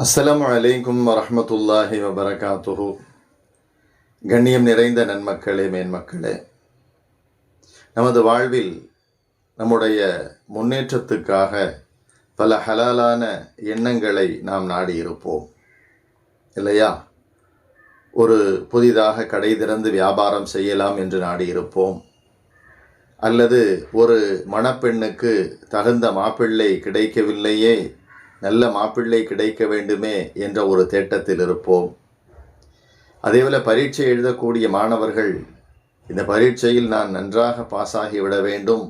அஸ்லாம் அலைக்கும் வரமத்துல்லாஹி வபரகாத்துஹு. கண்ணியம் நிறைந்த நன்மக்களே மேன்மக்களே. நமது வாழ்வில் நம்முடைய முன்னேற்றத்துக்காக பல ஹலாலான எண்ணங்களை நாம் நாடியிருப்போம். இல்லையா? ஒரு புதிதாக கடை திறந்து வியாபாரம் செய்யலாம் என்று நாடியிருப்போம். அல்லது ஒரு மணப்பெண்ணுக்கு தகுந்த மாப்பிள்ளை கிடைக்கவில்லையே நல்ல மாப்பிள்ளை கிடைக்க வேண்டுமே என்ற ஒரு தேட்டத்தில் இருப்போம். அதேபோல் பரீட்சை எழுதக்கூடிய மாணவர்கள் இந்த பரீட்சையில் நான் நன்றாக பாஸ் ஆகிவிட வேண்டும்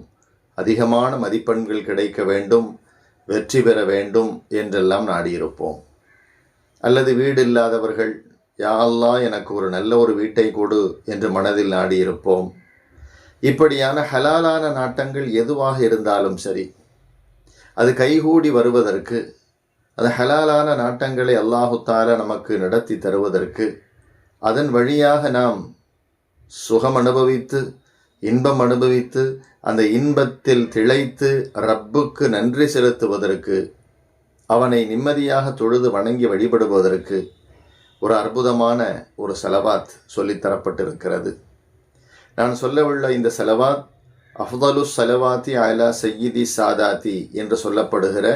அதிகமான மதிப்பெண்கள் கிடைக்க வேண்டும் வெற்றி பெற வேண்டும் என்றெல்லாம் நாடியிருப்போம். அல்லது வீடு இல்லாதவர்கள் யாழ்லா எனக்கு ஒரு நல்ல ஒரு வீட்டை கொடு என்று மனதில் நாடியிருப்போம். இப்படியான ஹலாலான நாட்டங்கள் எதுவாக இருந்தாலும் சரி அது கைகூடி வருவதற்கு அது ஹலாலான நாட்டங்களை அல்லாஹுத்தால நமக்கு நடத்தி தருவதற்கு அதன் வழியாக நாம் சுகம் அனுபவித்து இன்பம் அனுபவித்து அந்த இன்பத்தில் திளைத்து ரப்புக்கு நன்றி செலுத்துவதற்கு அவனை நிம்மதியாக தொழுது வணங்கி வழிபடுவதற்கு ஒரு அற்புதமான ஒரு செலவாத் சொல்லித்தரப்பட்டிருக்கிறது நான் சொல்லவுள்ள இந்த செலவாத் அஃதலு செலவாத்தி அலா சையீதி சாதாத்தி என்று சொல்லப்படுகிற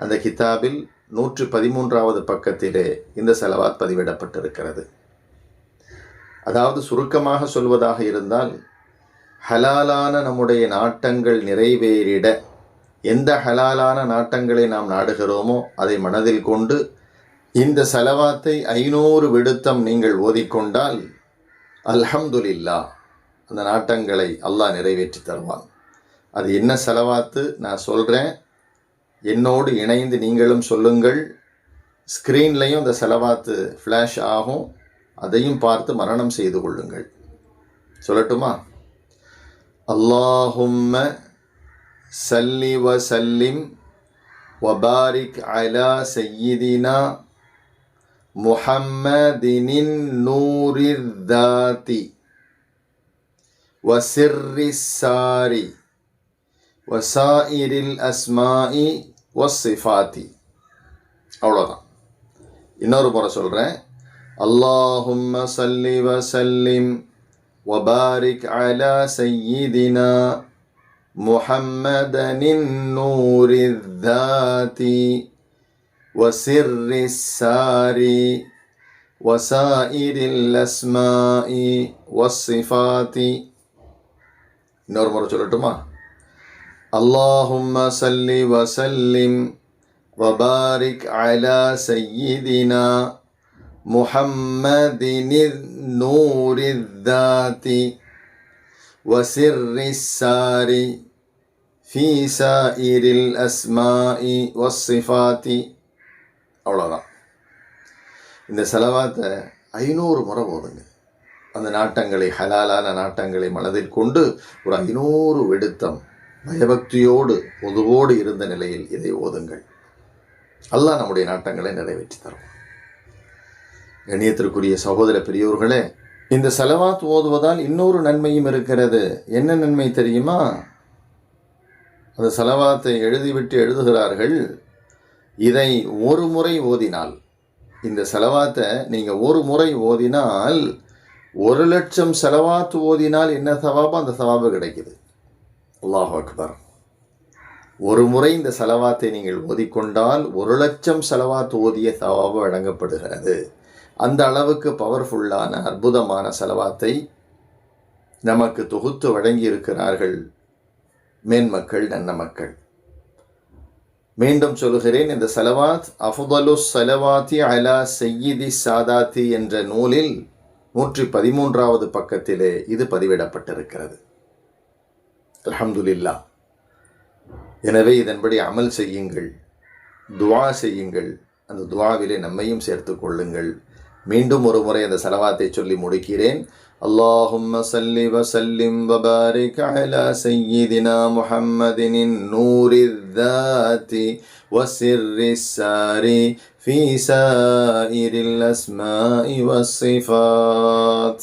அந்த கிதாபில் நூற்றி பதிமூன்றாவது பக்கத்திலே இந்த செலவாத் பதிவிடப்பட்டிருக்கிறது. அதாவது சுருக்கமாக சொல்வதாக இருந்தால் ஹலாலான நம்முடைய நாட்டங்கள் நிறைவேறிட எந்த ஹலாலான நாட்டங்களை நாம் நாடுகிறோமோ அதை மனதில் கொண்டு இந்த செலவாத்தை ஐநூறு விடுத்தம் நீங்கள் ஓதிக்கொண்டால் அல்ஹம்துலில்லா அந்த நாட்டங்களை அல்லாஹ் நிறைவேற்றி தருவான். அது என்ன செலவாத்து? நான் சொல்கிறேன் என்னோடு இணைந்து நீங்களும் சொல்லுங்கள். ஸ்க்ரீன்லையும் அந்த செலவாத்து ஃப்ளாஷ் ஆகும். அதையும் பார்த்து மரணம் செய்து கொள்ளுங்கள். சொல்லட்டுமா? அல்லாஹும்ம சல்லி வசல்லிம் வபாரிக் அலா சையீதினா முஹம்மதினின் நூரிர் தாத்தி வசிர்ரி சாரி வசாயிரில் அஸ்மாயி வசிஃபாத்தி அவ்வளோதான் இன்னொரு முறை சொல்கிறேன் அல்லாஹும்ம சல்லி வசல்லிம் வபாரிக் அலா சையீதினா முஹம்மதனின் நூரில் தாத்தி وسر السار وسائر الأسماء والصفات இன்னொரு முறை சொல்லட்டுமா اللهم صل وسلم وبارك على سيدنا محمد النور الذات وسر السار في سائر الأسماء والصفات அவ்வளோதான் இந்த செலவாத்தை ஐநூறு முறை போதுங்க அந்த நாட்டங்களை ஹலாலான நாட்டங்களை மனதில் கொண்டு ஒரு ஐநூறு வெடுத்தம் பயபக்தியோடு பொதுவோடு இருந்த நிலையில் இதை ஓதுங்கள். அல்லாஹ் நம்முடைய நாட்டங்களை நிறைவேற்றி தரும். கண்ணியத்திற்குரிய சகோதர பெரியோர்களே இந்த செலவாத் ஓதுவதால் இன்னொரு நன்மையும் இருக்கிறது. என்ன நன்மை தெரியுமா? அந்த செலவாத்தை எழுதிவிட்டு எழுதுகிறார்கள் இதை ஒரு முறை ஓதினால். இந்த செலவாத்தை நீங்கள் ஒரு முறை ஓதினால் ஒரு லட்சம் செலவாத்து ஓதினால் என்ன சவாபோ? அந்த சவாபு கிடைக்குது. அல்லாஹ் அக்பர். ஒரு முறை இந்த செலவாத்தை நீங்கள் ஓதிக்கொண்டால் ஒரு லட்சம் செலவாத்து ஓதிய சவாபு வழங்கப்படுகிறது. அந்த அளவுக்கு பவர்ஃபுல்லான அற்புதமான செலவாத்தை நமக்கு தொகுத்து வழங்கியிருக்கிறார்கள் மேன்மக்கள் நன்ன மக்கள். மீண்டும் சொல்கிறேன் இந்த செலவாத் அஃதலு செலவாத்தி அலா செய்யிதி சாதாத்தி என்ற நூலில் நூற்றி பதிமூன்றாவது பக்கத்திலே இது பதிவிடப்பட்டிருக்கிறது. அல்ஹம்துலில்லா எனவே இதன்படி அமல் செய்யுங்கள் துவா செய்யுங்கள் அந்த துவாவிலே நம்மையும் சேர்த்து கொள்ளுங்கள் மீண்டும் ஒரு முறை அந்த செலவாத்தை சொல்லி முடிக்கிறேன் اللهم صل وسلم وبارك على سيدنا محمد النور الذات وسر السار في سائر الأسماء والصفات